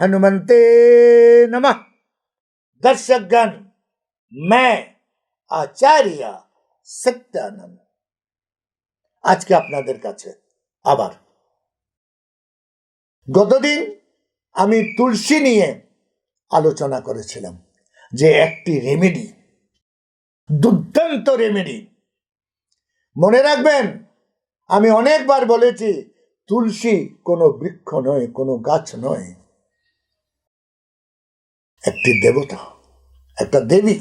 हनुमंते नमः दर्शकगण मैं আচার্য সত্যানন্দ আজকে আপনাদের কাছে আবার গতদিন আমি তুলসী নিয়ে আলোচনা করেছিলাম যে একটি রেমেডি দুর্দান্ত রেমেডি মনে রাখবেন আমি অনেকবার বলেছি তুলসী কোনো বৃক্ষ নয় কোনো গাছ নয় একটি দেবতা, একটা দেবী।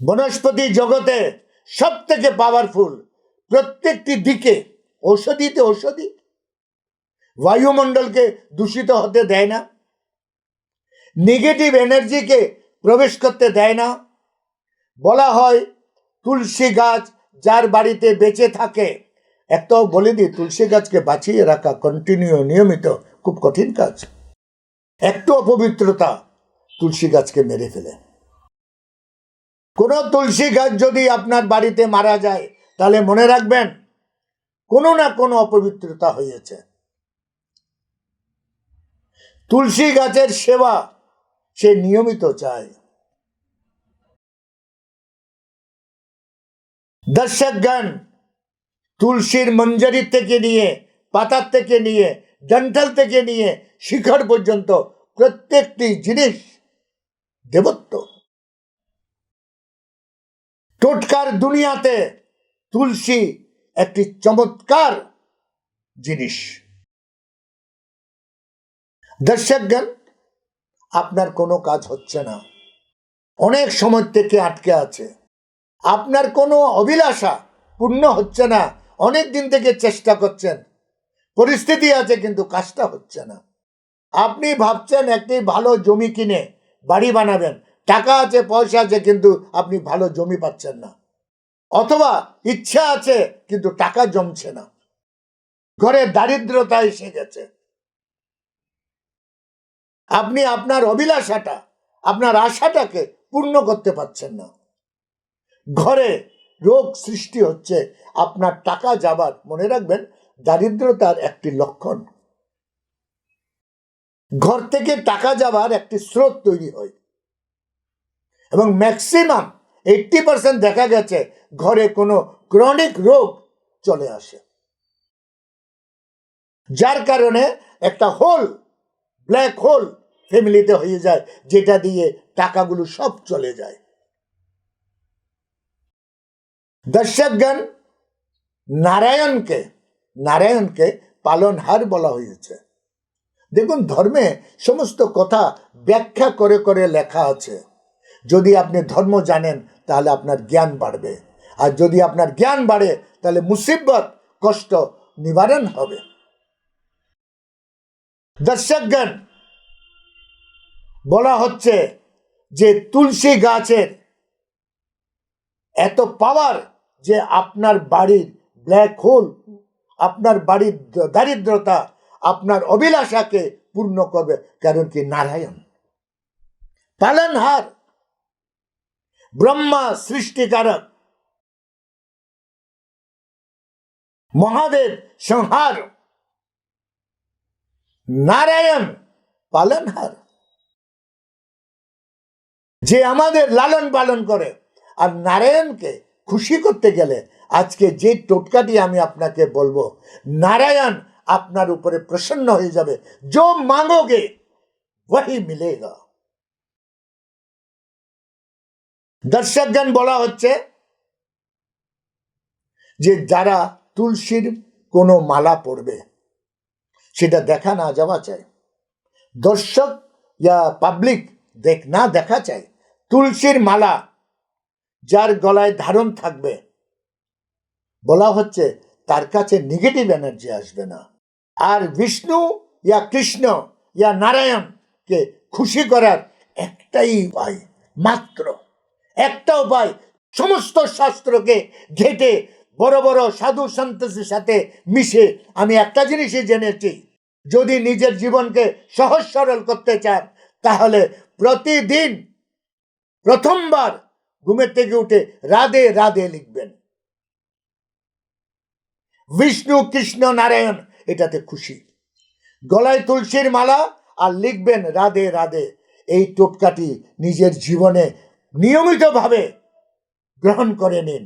বনস্পতি জগতে সব থেকে পাওয়ারফুল প্রত্যেকটি দিকে ঔষধিতে ঔষধি। বায়ুমণ্ডলকে দূষিত হতে দেয় না। নেগেটিভ এনার্জিকে প্রবেশ করতে দেয় না। বলা হয়, তুলসী গাছ যার বাড়িতে বেঁচে থাকে, একটাও বলে দিই তুলসী গাছকে বাঁচিয়ে রাখা কন্টিনিউ নিয়মিত খুব কঠিন কাজ। একটু অপবিত্রতা তুলসী গাছকে মেরে ফেলে। কোনো তুলসী গাছ যদি আপনার বাড়িতে মারা যায়, তাহলে মনে রাখবেন, কোনো না কোনো অপবিত্রতা হয়েছে। তুলসী গাছের সেবা সে নিয়মিত চায়। দর্শকগণ, তুলসীর মঞ্জরি থেকে নিয়ে, পাতার থেকে নিয়ে ডন্ঠল থেকে নিয়ে শিখর পর্যন্ত প্রত্যেকটি জিনিস দেবত্ব। টোটকার দুনিয়াতে তুলসী একটি চমৎকার জিনিস। দর্শকগণ, আপনার কোনো কাজ হচ্ছে না। অনেক সময় থেকে আটকে আছে। আপনার কোনো অভিলাষা পূর্ণ হচ্ছে না। অনেক দিন থেকে চেষ্টা করছেন। পরিস্থিতি আছে, কিন্তু কাজটা হচ্ছে না। আপনি ভাবছেন একটি ভালো জমি কিনে বাড়ি বানাবেন। টাকা আছে, পয়সা আছে, কিন্তু আপনি ভালো জমি পাচ্ছেন না। অথবা ইচ্ছা আছে, কিন্তু টাকা জমছে না। ঘরে দারিদ্রতা এসে গেছে। আপনি আপনার অভিলাষাটা, আপনার আশাটাকে পূর্ণ করতে পারছেন না। ঘরে রোগ সৃষ্টি হচ্ছে, আপনার টাকা যাবার, মনে রাখবেন দারিদ্রতার একটি লক্ষণ। ঘর থেকে টাকা যাবার একটি স্রোত তৈরি হয়। এবং ম্যাক্সিমাম এইটটি পার্সেন্ট দেখা গেছে, ঘরে কোনো ক্রনিক রোগ চলে আসে। যার কারণে একটা হোল ব্ল্যাক হোল ফ্যামিলিতে হয়ে যায়, যেটা দিয়ে টাকাগুলো সব চলে যায়। দর্শকগণ, নারায়ণকে নারায়ণকে পালনহার বলা হয়েছে। দেখুন, ধর্মে সমস্ত কথা ব্যাখ্যা করে করে লেখা আছে। যদি আপনি ধর্ম জানেন, তাহলে আপনার জ্ঞান বাড়বে। আর যদি আপনার জ্ঞান বাড়ে, তাহলে মুসিবত, কষ্ট নিবারণ হবে। দর্শকগণ, বলা হচ্ছে যে তুলসী গাছের এত পাওয়ার যে আপনার বাড়ির ব্ল্যাক হোল আপনার বাড়ির দারিদ্রতা আপনার অভিলাষাকে পূর্ণ করবে, কারণ কি নারায়ণ। পালনহার, ব্রহ্মা সৃষ্টিকারক। মহাদেব সংহার। নারায়ণ পালনহার। যে আমাদের লালন পালন করে, আর নারায়ণকে খুশি করতে গেলে আজকে যে টোটকাটি আমি আপনাকে বলব, নারায়ণ আপনার উপরে প্রসন্ন হয়ে যাবে। যো মাঙ্গোগে মিলে গা দর্শকগণ, বলা হচ্ছে যে যারা তুলসীর কোনো মালা পড়বে সেটা দেখা না যাওয়া চাই। দর্শক ইয়া পাবলিক দেখ, না দেখা চাই। তুলসীর মালা যার গলায় ধারণ থাকবে বলা হচ্ছে তার কাছে নেগেটিভ এনার্জি আসবে না। আর বিষ্ণু ইয়া কৃষ্ণ ইয়া নারায়ণকে খুশি করার একটাই উপায়, মাত্র। একটা উপায়, সমস্ত শাস্ত্রকে ঘেটে বড় বড় সাধু সন্তোষের সাথে মিশে আমি একটা জিনিসই জেনেছি, যদি নিজের জীবনকে সহজ সরল করতে চান, তাহলে প্রতিদিন প্রথমবার ঘুমের থেকে উঠে রাধে রাধে লিখবেন। বিষ্ণু কৃষ্ণ নারায়ণ এটাতে খুশি। গলায় তুলসীর মালা আর লিখবেন রাধে রাধে। এই টোটকাটি নিজের জীবনে নিয়মিতভাবে গ্রহণ করে নিন।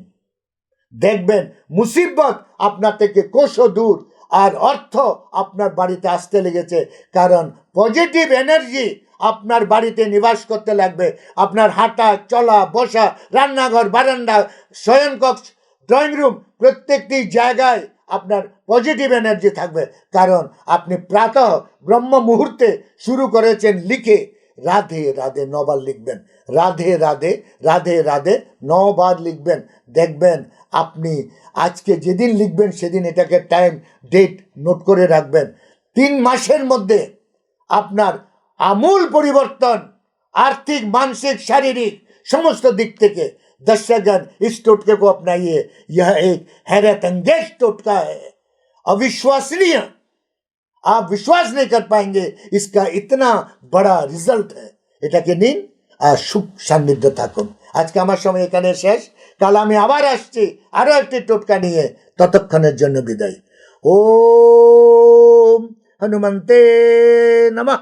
দেখবেন মুসিবত আপনার থেকে কোষও দূর আর অর্থ আপনার বাড়িতে আসতে লেগেছে, কারণ পজিটিভ এনার্জি আপনার বাড়িতে নিবাস করতে লাগবে। আপনার হাঁটা, চলা, বসা, রান্নাঘর, বারান্দা, শয়নকক্ষ ড্রয়িং রুম প্রত্যেকটি জায়গায় আপনার পজিটিভ এনার্জি থাকবে। কারণ আপনি প্রাতঃ ব্রহ্ম মুহূর্তে শুরু করেছেন লিখে। রাধে রাধে নবার লিখবেন। রাধে রাধে রাধে রাধে নবার লিখবেন। দেখবেন আপনি আজকে যেদিন লিখবেন সেদিন এটাকে টাইম ডেট নোট করে রাখবেন। তিন মাসের মধ্যে আপনার আমূল পরিবর্তন, আর্থিক, মানসিক, শারীরিক সমস্ত দিক থেকে दर्शकगण इस टोटके को अपनाइए यह एक हैरत अंगेज टोटका है अविश्वसनीय आप विश्वास नहीं कर पाएंगे इसका इतना बड़ा रिजल्ट है এটাকে নিন আর সুখ সান্নিধ্য থাকুন আজকে আমার সময় এখানে শেষ কাল আমি আবার আসছি আরও একটি টোটকা নিয়ে ততক্ষণের জন্য বিদায় ওম হনুমন্তে নমঃ